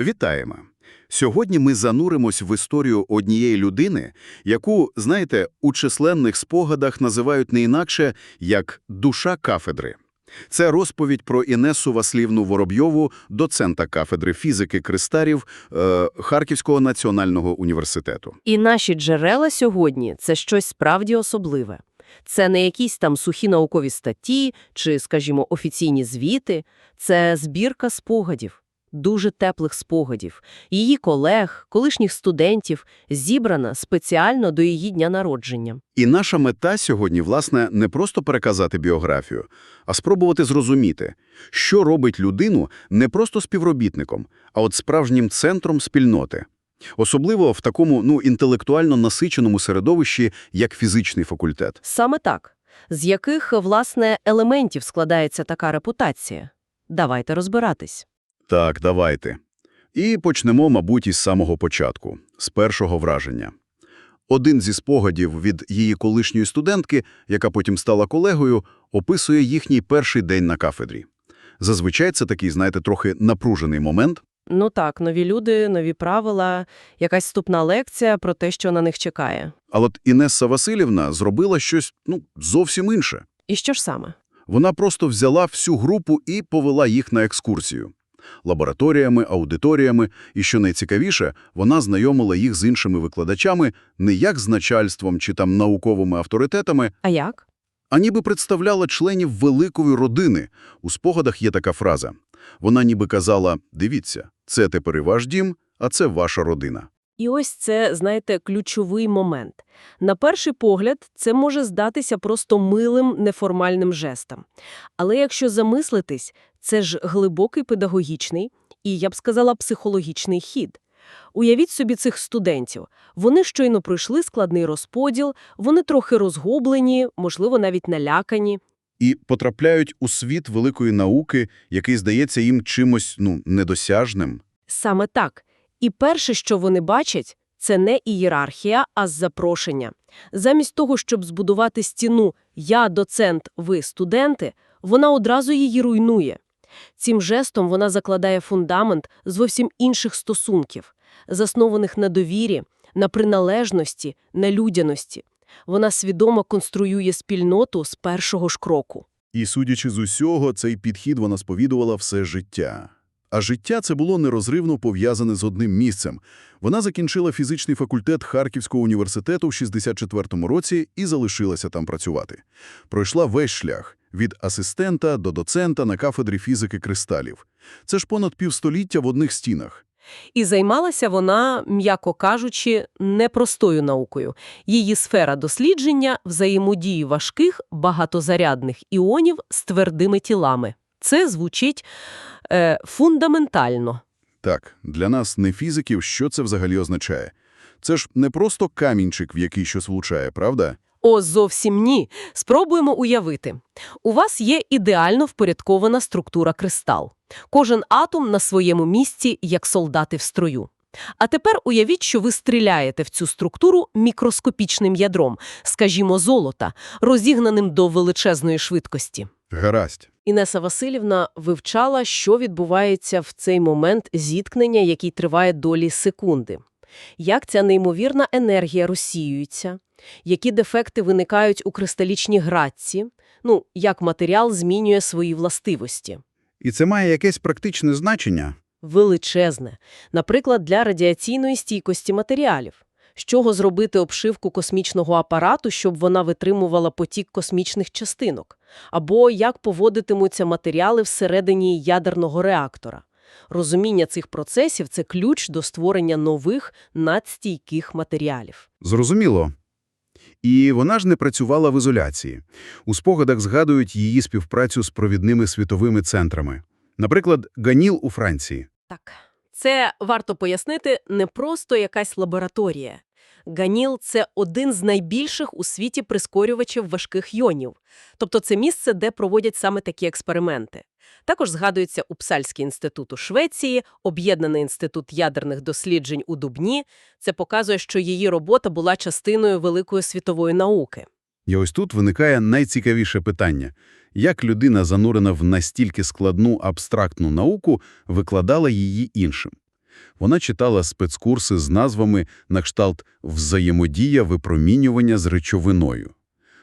Вітаємо! Сьогодні ми зануримось в історію однієї людини, яку, знаєте, у численних спогадах називають не інакше, як «душа кафедри». Це розповідь про Інесу Васлівну Воробйову, доцента кафедри фізики кристалів е, Харківського національного університету. І наші джерела сьогодні – це щось справді особливе. Це не якісь там сухі наукові статті чи, скажімо, офіційні звіти. Це збірка спогадів, дуже теплих спогадів. Її колег, колишніх студентів, зібрана спеціально до її дня народження. І наша мета сьогодні, власне, не просто переказати біографію, а спробувати зрозуміти, що робить людину не просто співробітником, а от справжнім центром спільноти. Особливо в такому, ну, інтелектуально насиченому середовищі, як фізичний факультет. Саме так. З яких, власне, елементів складається така репутація? Давайте розбиратись. Так, давайте. І почнемо, мабуть, із самого початку, з першого враження. Один зі спогадів від її колишньої студентки, яка потім стала колегою, описує їхній перший день на кафедрі. Зазвичай це такий, знаєте, трохи напружений момент. Ну так, нові люди, нові правила, якась вступна лекція про те, що на них чекає. А от Інеса Васильівна зробила щось, ну, зовсім інше. І що ж саме? Вона просто взяла всю групу і повела їх на екскурсію. Лабораторіями, аудиторіями, і, що найцікавіше, вона знайомила їх з іншими викладачами не як з начальством чи там науковими авторитетами, А як? а ніби представляла членів великої родини. У спогадах є така фраза. Вона ніби казала, дивіться, це тепер і ваш дім, а це ваша родина. І ось це, знаєте, ключовий момент. На перший погляд, це може здатися просто милим, неформальним жестом. Але якщо замислитись, це ж глибокий педагогічний і, я б сказала, психологічний хід. Уявіть собі цих студентів. Вони щойно пройшли складний розподіл, вони трохи розгублені, можливо, навіть налякані. І потрапляють у світ великої науки, який здається їм чимось, ну, недосяжним. Саме так. І перше, що вони бачать, це не ієрархія, а запрошення. Замість того, щоб збудувати стіну «я доцент, ви студенти», вона одразу її руйнує. Цим жестом вона закладає фундамент зовсім інших стосунків, заснованих на довірі, на приналежності, на людяності. Вона свідомо конструює спільноту з першого ж кроку. І, судячи з усього, цей підхід вона сповідувала все життя. А життя це було нерозривно пов'язане з одним місцем. Вона закінчила фізичний факультет Харківського університету в 64-му році і залишилася там працювати. Пройшла весь шлях – від асистента до доцента на кафедрі фізики кристалів. Це ж понад півстоліття в одних стінах. І займалася вона, м'яко кажучи, непростою наукою. Її сфера дослідження – взаємодії важких багатозарядних іонів з твердими тілами. Це звучить е, фундаментально. Так, для нас, не фізиків, що це взагалі означає? Це ж не просто камінчик, в який щось влучає, правда? О, зовсім ні. Спробуємо уявити. У вас є ідеально впорядкована структура кристал. Кожен атом на своєму місці, як солдати в строю. А тепер уявіть, що ви стріляєте в цю структуру мікроскопічним ядром, скажімо, золота, розігнаним до величезної швидкості. Гаразд. Інеса Васильівна вивчала, що відбувається в цей момент зіткнення, який триває долі секунди. Як ця неймовірна енергія розсіюється, які дефекти виникають у кристалічній градці, ну, як матеріал змінює свої властивості. І це має якесь практичне значення? Величезне. Наприклад, для радіаційної стійкості матеріалів. З чого зробити обшивку космічного апарату, щоб вона витримувала потік космічних частинок? Або як поводитимуться матеріали всередині ядерного реактора? Розуміння цих процесів – це ключ до створення нових надстійких матеріалів. Зрозуміло. І вона ж не працювала в ізоляції. У спогадах згадують її співпрацю з провідними світовими центрами. Наприклад, Ганіл у Франції. Так, це, варто пояснити, не просто якась лабораторія. Ганіл – це один з найбільших у світі прискорювачів важких йонів. Тобто це місце, де проводять саме такі експерименти. Також згадується Упсальський інститут у Швеції, Об'єднаний інститут ядерних досліджень у Дубні. Це показує, що її робота була частиною великої світової науки. І ось тут виникає найцікавіше питання. Як людина, занурена в настільки складну абстрактну науку, викладала її іншим? Вона читала спецкурси з назвами на кшталт «Взаємодія випромінювання з речовиною».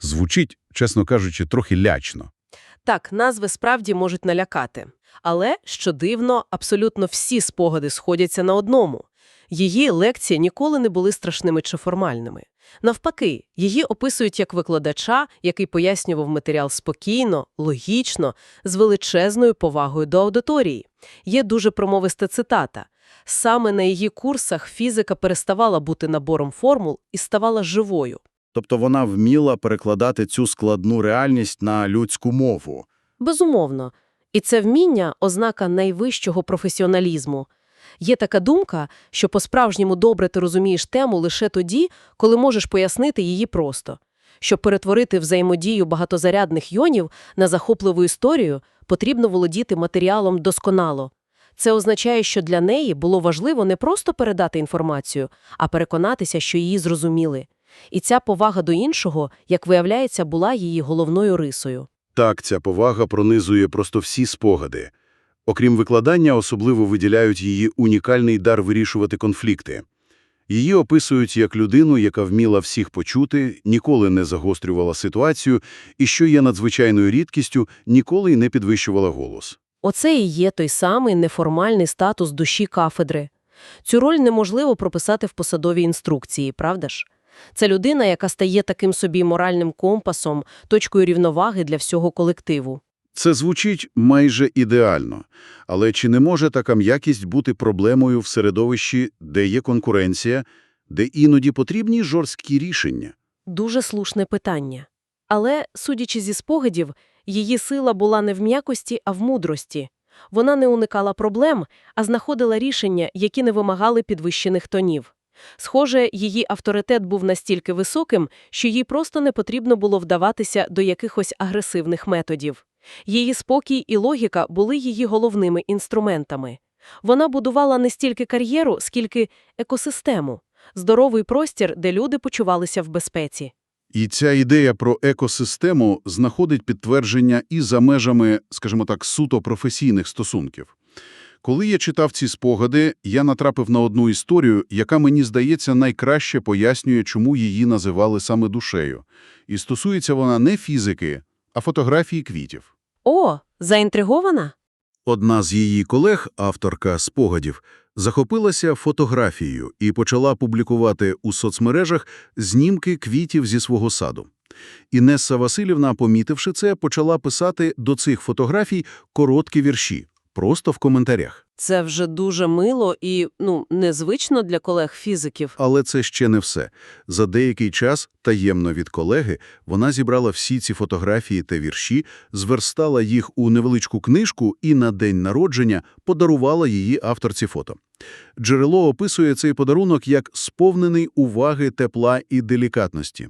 Звучить, чесно кажучи, трохи лячно. Так, назви справді можуть налякати. Але, що дивно, абсолютно всі спогади сходяться на одному. Її лекції ніколи не були страшними чи формальними. Навпаки, її описують як викладача, який пояснював матеріал спокійно, логічно, з величезною повагою до аудиторії. Є дуже промовиста цитата. Саме на її курсах фізика переставала бути набором формул і ставала живою. Тобто вона вміла перекладати цю складну реальність на людську мову. Безумовно. І це вміння – ознака найвищого професіоналізму. Є така думка, що по-справжньому добре ти розумієш тему лише тоді, коли можеш пояснити її просто. Щоб перетворити взаємодію багатозарядних йонів на захопливу історію, потрібно володіти матеріалом досконало. Це означає, що для неї було важливо не просто передати інформацію, а переконатися, що її зрозуміли. І ця повага до іншого, як виявляється, була її головною рисою. Так, ця повага пронизує просто всі спогади. Окрім викладання, особливо виділяють її унікальний дар вирішувати конфлікти. Її описують як людину, яка вміла всіх почути, ніколи не загострювала ситуацію і, що є надзвичайною рідкістю, ніколи й не підвищувала голос. Оце і є той самий неформальний статус душі кафедри. Цю роль неможливо прописати в посадовій інструкції, правда ж? Це людина, яка стає таким собі моральним компасом, точкою рівноваги для всього колективу. Це звучить майже ідеально. Але чи не може така м'якість бути проблемою в середовищі, де є конкуренція, де іноді потрібні жорсткі рішення? Дуже слушне питання. Але, судячи зі спогадів, її сила була не в м'якості, а в мудрості. Вона не уникала проблем, а знаходила рішення, які не вимагали підвищених тонів. Схоже, її авторитет був настільки високим, що їй просто не потрібно було вдаватися до якихось агресивних методів. Її спокій і логіка були її головними інструментами. Вона будувала не стільки кар'єру, скільки екосистему, здоровий простір, де люди почувалися в безпеці. І ця ідея про екосистему знаходить підтвердження і за межами, скажімо так, суто професійних стосунків. Коли я читав ці спогади, я натрапив на одну історію, яка, мені здається, найкраще пояснює, чому її називали саме душею. І стосується вона не фізики, а фотографії квітів. О, заінтригована? Одна з її колег, авторка спогадів, захопилася фотографією і почала публікувати у соцмережах знімки квітів зі свого саду. Інесса Васильівна, помітивши це, почала писати до цих фотографій короткі вірші, просто в коментарях. Це вже дуже мило і, ну, незвично для колег-фізиків. Але це ще не все. За деякий час, таємно від колеги, вона зібрала всі ці фотографії та вірші, зверстала їх у невеличку книжку і на день народження подарувала її авторці фото. Джерело описує цей подарунок як сповнений уваги, тепла і делікатності.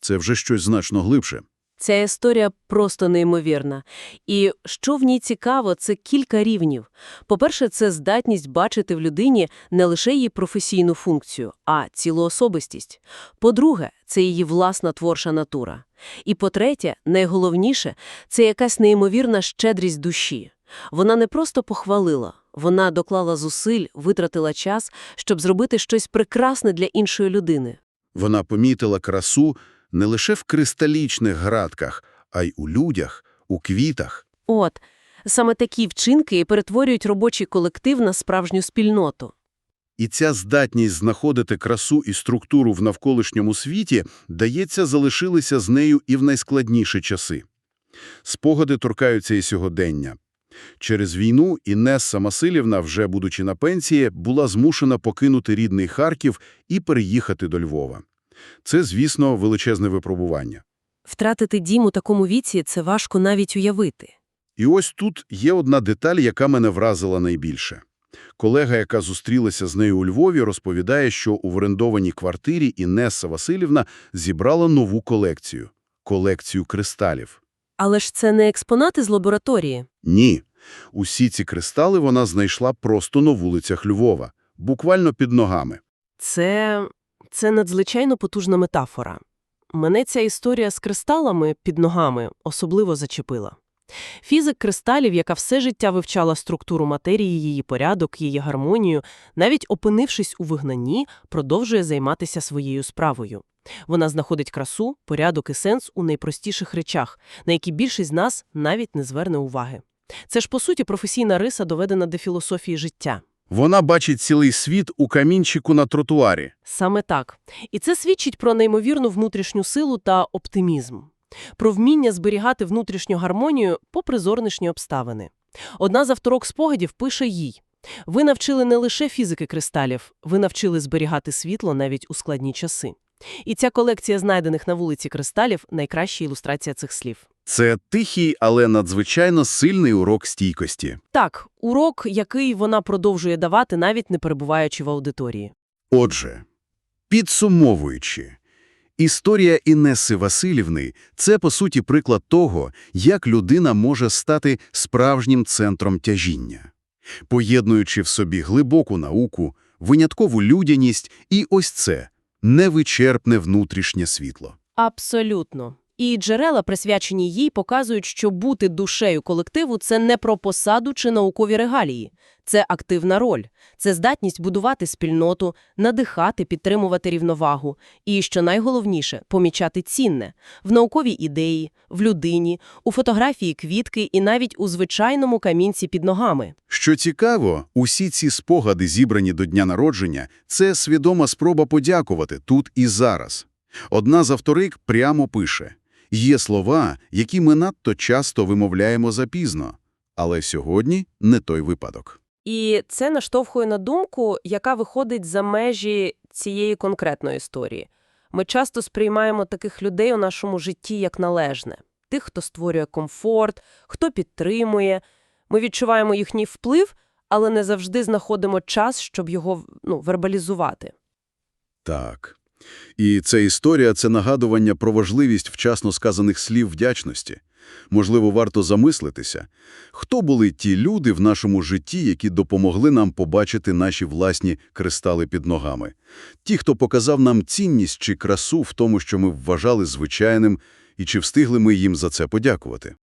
Це вже щось значно глибше. Ця історія просто неймовірна. І що в ній цікаво, це кілька рівнів. По-перше, це здатність бачити в людині не лише її професійну функцію, а цілу особистість. По-друге, це її власна творча натура. І по-третє, найголовніше, це якась неймовірна щедрість душі. Вона не просто похвалила, вона доклала зусиль, витратила час, щоб зробити щось прекрасне для іншої людини. Вона помітила красу не лише в кристалічних градках, а й у людях, у квітах. От, саме такі вчинки перетворюють робочий колектив на справжню спільноту. І ця здатність знаходити красу і структуру в навколишньому світі, дається, залишилися з нею і в найскладніші часи. Спогади торкаються і сьогодення. Через війну Інесса Масилівна, вже будучи на пенсії, була змушена покинути рідний Харків і переїхати до Львова. Це, звісно, величезне випробування. Втратити дім у такому віці – це важко навіть уявити. І ось тут є одна деталь, яка мене вразила найбільше. Колега, яка зустрілася з нею у Львові, розповідає, що у орендованій квартирі Інеса Василівна зібрала нову колекцію – колекцію кристалів. Але ж це не експонати з лабораторії. Ні. Усі ці кристали вона знайшла просто на вулицях Львова, буквально під ногами. Це... це надзвичайно потужна метафора. Мене ця історія з кристалами під ногами особливо зачепила. Фізик кристалів, яка все життя вивчала структуру матерії, її порядок, її гармонію, навіть опинившись у вигнанні, продовжує займатися своєю справою. Вона знаходить красу, порядок і сенс у найпростіших речах, на які більшість з нас навіть не зверне уваги. Це ж, по суті, професійна риса, доведена до філософії життя. Вона бачить цілий світ у камінчику на тротуарі. Саме так. І це свідчить про неймовірну внутрішню силу та оптимізм. Про вміння зберігати внутрішню гармонію попри зорнішні обставини. Одна з авторок спогадів пише їй. Ви навчили не лише фізики кристалів, ви навчили зберігати світло навіть у складні часи. І ця колекція знайдених на вулиці кристалів – найкраща ілюстрація цих слів. Це тихий, але надзвичайно сильний урок стійкості. Так, урок, який вона продовжує давати, навіть не перебуваючи в аудиторії. Отже, підсумовуючи, історія Інеси Васильівни – це, по суті, приклад того, як людина може стати справжнім центром тяжіння, поєднуючи в собі глибоку науку, виняткову людяність і ось це – невичерпне внутрішнє світло. Абсолютно. І джерела, присвячені їй, показують, що бути душею колективу – це не про посаду чи наукові регалії. Це активна роль. Це здатність будувати спільноту, надихати, підтримувати рівновагу. І, що найголовніше, помічати цінне – в науковій ідеї, в людині, у фотографії квітки і навіть у звичайному камінці під ногами. Що цікаво, усі ці спогади, зібрані до дня народження, це свідома спроба подякувати тут і зараз. Одна з авторик прямо пише «Є слова, які ми надто часто вимовляємо запізно, але сьогодні не той випадок». І це наштовхує на думку, яка виходить за межі цієї конкретної історії. Ми часто сприймаємо таких людей у нашому житті як належне. Тих, хто створює комфорт, хто підтримує. Ми відчуваємо їхній вплив, але не завжди знаходимо час, щоб його ну, вербалізувати. Так. І ця історія – це нагадування про важливість вчасно сказаних слів вдячності. Можливо, варто замислитися, хто були ті люди в нашому житті, які допомогли нам побачити наші власні кристали під ногами. Ті, хто показав нам цінність чи красу в тому, що ми вважали звичайним, і чи встигли ми їм за це подякувати.